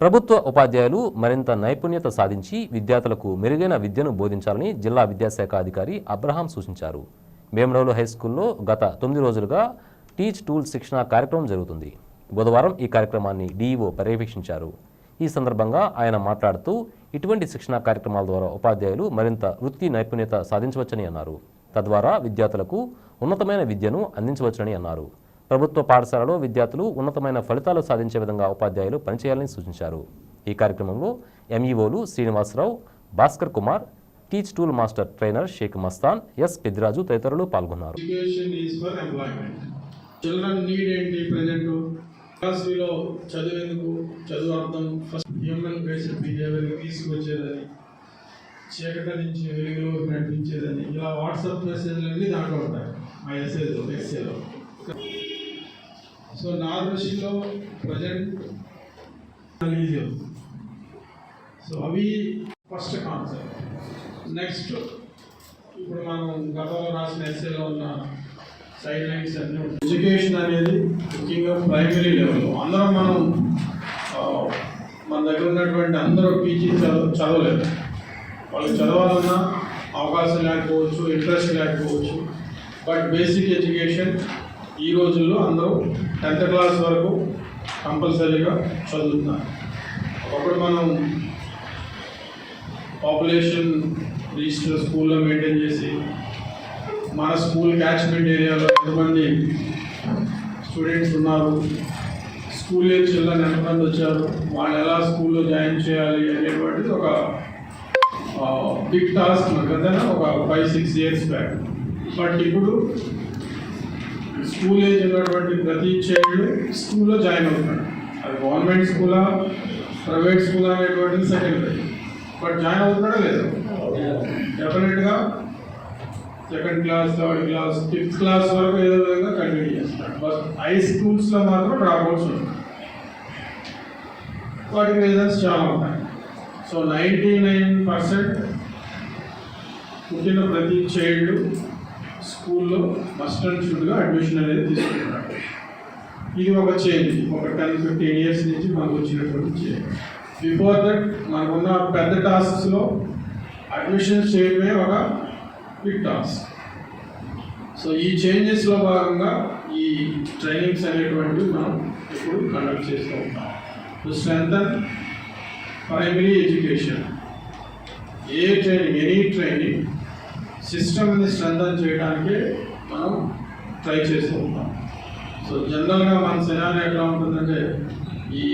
ప్రభుత్వ ఉపాధ్యాయులు మరింత నైపుణ్యత సాధించి విద్యార్థులకు మెరుగైన విద్యను బోధించాలని జిల్లా విద్యాశాఖ అధికారి అబ్రహాం సూచించారు. భీమడోలు హై స్కూల్లో గత తొమ్మిది రోజులుగా టీచ్ టూల్ శిక్షణ కార్యక్రమం జరుగుతుంది. బుధవారం ఈ కార్యక్రమాన్ని డీఈఓ పర్యవేక్షించారు. ఈ సందర్భంగా ఆయన మాట్లాడుతూ ఇటువంటి శిక్షణ కార్యక్రమాల ద్వారా ఉపాధ్యాయులు మరింత వృత్తి నైపుణ్యత సాధించవచ్చని అన్నారు. తద్వారా విద్యార్థులకు ఉన్నతమైన విద్యను అందించవచ్చని అన్నారు. ప్రభుత్వ పాఠశాలలో విద్యార్థులు ఉన్నతమైన ఫలితాలు సాధించే విధంగా ఉపాధ్యాయులు పనిచేయాలని సూచించారు. ఈ కార్యక్రమంలో ఎంఈఓలు Srinivasa Rao Bhaskar Kumar teach tool master trainer Sheikh Mastan S Peddiraju తదితరులు పాల్గొన్నారు. ఎడ్యుకేషన్ చిల్డ్రన్ నీడ్ ఏంటి ప్రజెంట్ ఫిలాసఫీలో చదివేందుకు చదువు అర్థం? ఫస్ట్ హ్యూమన్ బేస్డ్ బిహేవియర్ తీసుకొచ్చేదని చీకటి నుంచి వెలుగులోకి నడిపించేదని. ఇలా వాట్సాప్ మెసేజ్లన్నీ దాంట్లో ఉంటాయి. మా ఎస్ఏలో ఎస్ఏలో సో నా దృష్టిలో ప్రజెంట్ సో అవి ఫస్ట్ కాన్సెప్ట్. నెక్స్ట్ ఇప్పుడు మనం గతంలో రాసిన ఎస్ఏలో ఉన్న సైడ్ లైన్స్ అన్ని ఎడ్యుకేషన్ అనేది ముఖ్యంగా ప్రైమరీ లెవెల్లో. అందరం మనం మన దగ్గర ఉన్నటువంటి అందరూ పీజీ చదువు చదవలేదు. వాళ్ళు చదవాలన్నా అవకాశం లేకపోవచ్చు ఇంట్రెస్ట్ లేకపోవచ్చు. బట్ బేసిక్ ఎడ్యుకేషన్ ఈ రోజుల్లో అందరూ టెన్త్ క్లాస్ వరకు కంపల్సరీగా చదువుతున్నారు. ఒకప్పుడు మనం పాపులేషన్ రిజిస్టర్ స్కూల్లో మెయింటైన్ చేసి మన స్కూల్ క్యాచ్మెంట్ ఏరియాలో ఎంతమంది స్టూడెంట్స్ ఉన్నారు స్కూల్ ఏజ్ చిల్డ్రన్ ఎంతమంది వచ్చారు వాళ్ళు ఎలా స్కూల్లో జాయిన్ చేయాలి అనేటువంటిది ఒక బిగ్ టాస్క్ కదా ఒక five six years back but ఇప్పుడు స్కూల్ ఏజ్ ఉన్నటువంటి ప్రతి చైల్డ్ స్కూల్లో జాయిన్ అవుతున్నాడు అది గవర్నమెంట్ స్కూలా ప్రైవేట్ స్కూల్ అనేటువంటిది సెకండరీ బట్ జాయిన్ అవుతున్నాడా లేదు? డెఫినెట్గా second class third class fifth class వరకు ఏదో విధంగా కంటిన్యూ చేస్తాడు. బట్ హై స్కూల్స్లో మాత్రం డ్రాప్అవుట్స్ ఉంటాయి. వాటికి రీజన్స్ చాలా ఉన్నాయి సో నైంటీ నైన్ పర్సెంట్ పుట్టిన ప్రతి చైల్డ్ స్కూల్లో మస్ట్ అండ్ షుడ్గా అడ్మిషన్ అనేది తీసుకుంటున్నాడు ఇది ఒక చేంజ్. ఒక టెన్ ఫిఫ్టీన్ ఇయర్స్ నుంచి మనకు వచ్చినటువంటి చేంజ్. బిఫోర్ దట్ మనకున్న పెద్ద టాస్క్స్లో అడ్మిషన్స్ చేయడమే ఒక బిగ్ టాస్క్ సో ఈ చేంజెస్లో భాగంగా ఈ ట్రైనింగ్స్ అనేటువంటివి మనం ఇప్పుడు కండక్ట్ చేస్తూ ఉంటాం. To strengthen primary education a training any training సిస్టమ్ని స్ట్రెంథన్ చేయడానికి మనం ట్రై చేస్తూ ఉంటాం. సో జనరల్గా మన సినారీ ఎట్లా ఉంటుందంటే ఈ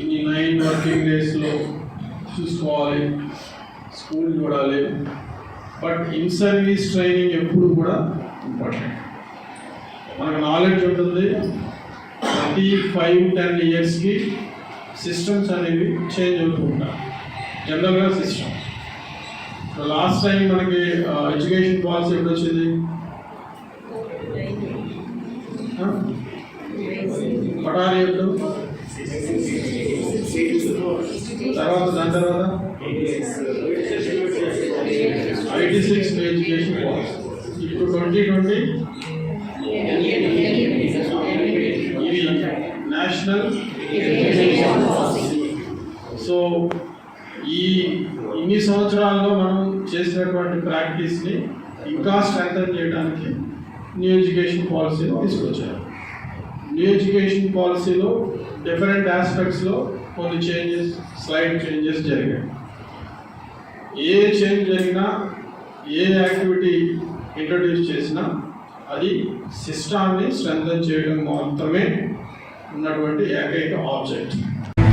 ఇన్ని నైన్ వర్కింగ్ డేస్లో చూసుకోవాలి స్కూల్ చూడాలి బట్ ఇన్ సర్వీస్ ట్రైనింగ్ ఎప్పుడు కూడా ఇంపార్టెంట్. మనకు నాలెడ్జ్ ఉంటుంది ప్రతి ఫైవ్ టెన్ ఇయర్స్కి సిస్టమ్స్ అనేవి చేంజ్ అవుతూ ఉంటాయి. జనరల్గా సిస్టమ్. లాస్ట్ టైం మనకి ఎడ్యుకేషన్ పాలసీ ఎప్పుడు వచ్చింది పటారి ఎప్పుడు? తర్వాత దాని తర్వాత? ఐటీ సిక్స్ ఎడ్యుకేషన్ పాలసీ ఇప్పుడు ట్వంటీ ట్వంటీ? ఇది నేషనల్ సో ఈ ఇన్ని సంవత్సరాల్లో మనం చేసినటువంటి ప్రాక్టీస్ని ఇంకా స్ట్రెంగ్తన్ చేయడానికి న్యూ ఎడ్యుకేషన్ పాలసీని తీసుకొచ్చారు. న్యూ ఎడ్యుకేషన్ పాలసీలో డిఫరెంట్ ఆస్పెక్ట్స్లో కొన్ని చేంజెస్ స్లైడ్ చేంజెస్ జరిగాయి. ఏ చేంజ్ జరిగినా ఏ యాక్టివిటీ ఇంట్రడ్యూస్ చేసినా అది సిస్టాన్ని స్ట్రెంగ్తన్ చేయడం మాత్రమే ఉన్నటువంటి ఏకైక ఆబ్జెక్ట్.